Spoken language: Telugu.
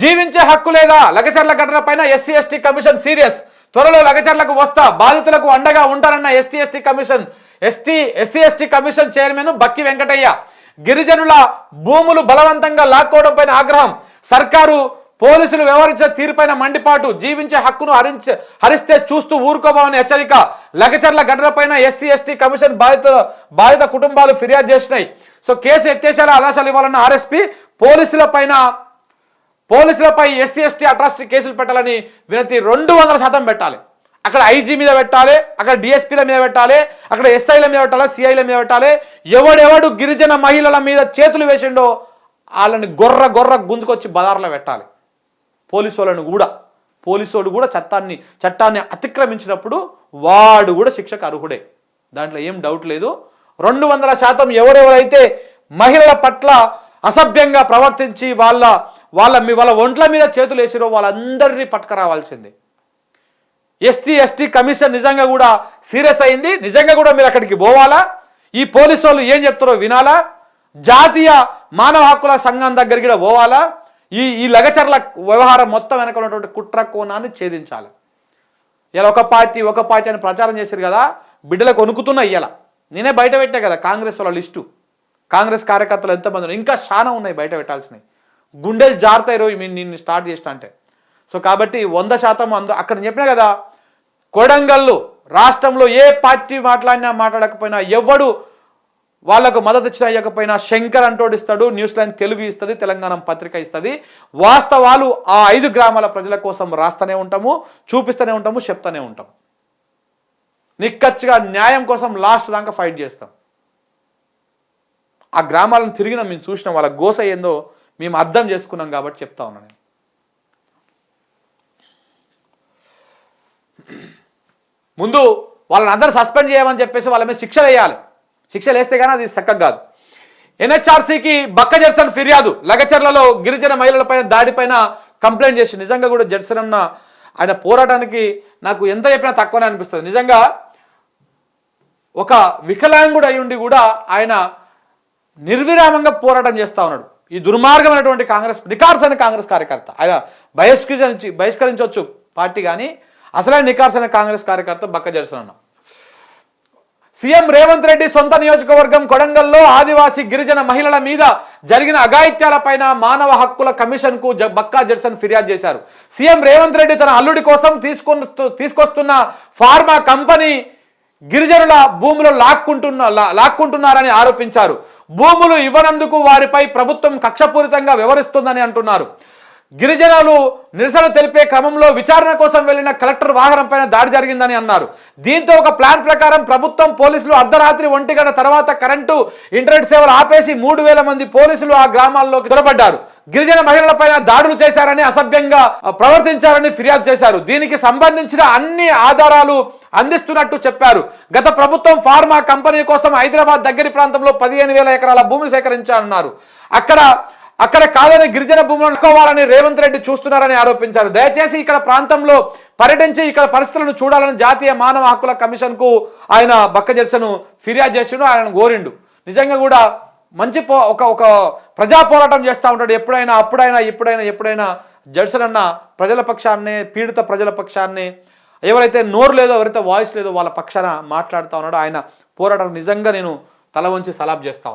జీవించే హక్కు లేదా? లగచర్ల ఘటన పైన ఎస్సీ ఎస్టీ కమిషన్ సీరియస్. త్వరలో లగచర్లకు వస్తా. బాధితులకు అండగా ఉంటారన్న ST ST commission ST SC ST commission chairman Bakki Venkataiah. గిరిజనుల భూములు బలవంతంగా లాక్కోవడం పైన ఆగ్రహం. సర్కారు పోలీసులు వ్యవహరించిన తీరుపైన మండిపాటు. జీవించే హక్కును హరించ హరిస్తే చూస్తూ ఊరుకోబోమని హెచ్చరిక. లగచర్ల ఘటనపైన ఎస్సీ ఎస్టీ కమిషన్ బాధిత బాధిత కుటుంబాలు ఫిర్యాదు చేసినాయి. సో కేసు ఎత్తేసేలా ఆదేశాలు ఇవ్వాలన్న ఆర్ఎస్పీ పోలీసుల పైన పోలీసులపై ఎస్సీ ఎస్టీ అట్రాసిటీ కేసులు పెట్టాలని వినతి రెండు వందల శాతం పెట్టాలి. అక్కడ ఐజీ మీద పెట్టాలి అక్కడ డిఎస్పీల మీద పెట్టాలి అక్కడ ఎస్ఐల మీద పెట్టాలి సిఐల మీద పెట్టాలి. ఎవడెవడు గిరిజన మహిళల మీద చేతులు వేసిండో వాళ్ళని గొర్ర గొర్ర గుంజుకొచ్చి బదార్లో పెట్టాలి. పోలీసు వాళ్ళని కూడా. పోలీసు కూడా చట్టాన్ని చట్టాన్ని అతిక్రమించినప్పుడు వాడు కూడా శిక్షకు అర్హుడే. దాంట్లో ఏం డౌట్ లేదు. రెండు వందల శాతం ఎవరెవరైతే మహిళల పట్ల అసభ్యంగా ప్రవర్తించి వాళ్ళ వాళ్ళ మీ వాళ్ళ ఒంట్ల మీద చేతులు వేసిరో వాళ్ళందరినీ పట్టుకురావాల్సిందే. ఎస్టీ ఎస్టీ కమిషన్ నిజంగా కూడా సీరియస్ అయింది. నిజంగా కూడా మీరు అక్కడికి పోవాలా? ఈ పోలీసు వాళ్ళు ఏం చెప్తారో వినాలా? జాతీయ మానవ హక్కుల సంఘం దగ్గరికి కూడా పోవాలా? ఈ ఈ లగచర్ల వ్యవహారం మొత్తం వెనక ఉన్నటువంటి కుట్ర కోణాన్ని ఛేదించాలి. ఇలా ఒక పార్టీ ఒక పార్టీ అని ప్రచారం చేశారు కదా బిడ్డలకు వణుకుతున్నా ఇయ్యాల. నేనే బయట పెట్టా కదా కాంగ్రెస్ వాళ్ళ లిస్టు. కాంగ్రెస్ కార్యకర్తలు ఎంతమంది ఇంకా చాలా ఉన్నాయి బయట పెట్టాల్సినవి. గుండెలు జారుతాయి రోజు నేను నిన్ను స్టార్ట్ చేసిన అంటే. సో కాబట్టి వంద శాతం అందు అక్కడ చెప్పినా కదా కొడంగల్లు రాష్ట్రంలో ఏ పార్టీ మాట్లాడినా మాట్లాడకపోయినా ఎవడు వాళ్ళకు మద్దతు ఇచ్చినా ఇవ్వకపోయినా శంకర్ అంటోడు ఇస్తాడు న్యూస్ లైన్ తెలుగు ఇస్తుంది తెలంగాణ పత్రిక ఇస్తుంది. వాస్తవాలు ఆ ఐదు గ్రామాల ప్రజల కోసం రాస్తూనే ఉంటాము చూపిస్తూనే ఉంటాము చెప్తూనే ఉంటాం. నిక్కచ్చిగా న్యాయం కోసం లాస్ట్ దాకా ఫైట్ చేస్తాం. ఆ గ్రామాలను తిరిగిన మేము చూసినాం వాళ్ళ గోస ఏందో మేము అర్థం చేసుకున్నాం కాబట్టి చెప్తా ఉన్నాను నేను. ముందు వాళ్ళని అందరూ సస్పెండ్ చేయమని చెప్పేసి వాళ్ళ మీద శిక్ష వేయాలి. శిక్షలు వేస్తే కానీ అది చక్కగా కాదు. ఎన్హెచ్ఆర్సీకి బక్క జెర్సన్ ఫిర్యాదు. లగచర్లలో గిరిజన మహిళలపై దాడిపైన కంప్లైంట్ చేసి నిజంగా కూడా జెర్సన్ అన్న ఆయన పోరాటానికి నాకు ఎంత చెప్పినా తక్కువనే అనిపిస్తుంది. నిజంగా ఒక వికలాంగుడు అయ్యుండి కూడా ఆయన నిర్విరామంగా పోరాటం చేస్తా ఉన్నాడు. ఈ దుర్మార్గమైనటువంటి కాంగ్రెస్ నికార్సైన కాంగ్రెస్ కార్యకర్త. ఆయన బహిష్కరించి బహిష్కరించవచ్చు పార్టీ కానీ అసలైన అనే కాంగ్రెస్ కార్యకర్త బక్క జెర్సన్ సీఎం రేవంత్ రెడ్డి సొంత నియోజకవర్గం కొడంగల్లో ఆదివాసీ గిరిజన మహిళల మీద జరిగిన అఘాయిత్యాలపైన మానవ హక్కుల కమిషన్కు బక్కా జెర్సన్ ఫిర్యాదు చేశారు. సీఎం రేవంత్ రెడ్డి తన అల్లుడి కోసం తీసుకొని తీసుకొస్తున్న ఫార్మా కంపెనీ గిరిజనుల భూములు లాక్కుంటున్న లాక్కుంటున్నారని ఆరోపించారు. భూములు ఇవ్వనందుకు వారిపై ప్రభుత్వం కక్షపూరితంగా వ్యవహరిస్తుందని అంటున్నారు. గిరిజనులు నిరసన తెలిపే క్రమంలో విచారణ కోసం వెళ్ళిన కలెక్టర్ వాహనంపై దాడి జరిగిందని అన్నారు. దీంతో ఒక ప్లాన్ ప్రకారం ప్రభుత్వం పోలీసులు అర్ధరాత్రి ఒంటి గంట తర్వాత కరెంటు ఇంటర్నెట్ సేవలు ఆపేసి మూడు వేల మంది పోలీసులు ఆ గ్రామాల్లోకి దొరబడ్డారు గిరిజన మహిళలపైన దాడులు చేశారని అసభ్యంగా ప్రవర్తించారని ఫిర్యాదు చేశారు. దీనికి సంబంధించిన అన్ని ఆధారాలు అందిస్తున్నట్టు చెప్పారు. గత ప్రభుత్వం ఫార్మా కంపెనీ కోసం హైదరాబాద్ దగ్గరి ప్రాంతంలో పదిహేను వేల ఎకరాల భూమిని సేకరించారన్నారు. అక్కడ అక్కడ కాదని గిరిజన భూములను అనుకోవాలని రేవంత్ రెడ్డి చూస్తున్నారని ఆరోపించారు. దయచేసి ఇక్కడ ప్రాంతంలో పర్యటించి ఇక్కడ పరిస్థితులను చూడాలని జాతీయ మానవ హక్కుల కమిషన్కు ఆయన బక్క జెర్సను ఫిర్యాదు చేసిండు ఆయన కోరిండు. నిజంగా కూడా మంచి పో ఒక ఒక ప్రజా పోరాటం చేస్తూ ఉంటాడు. ఎప్పుడైనా అప్పుడైనా ఎప్పుడైనా ఎప్పుడైనా జడ్సన్ అన్న ప్రజల పక్షాన్ని పీడిత ప్రజల పక్షాన్ని ఎవరైతే నోరు లేదో ఎవరైతే వాయిస్ లేదో వాళ్ళ పక్షాన మాట్లాడుతూ ఉన్నాడో ఆయన పోరాటం నిజంగా నేను తల వంచి సలాబ్ చేస్తా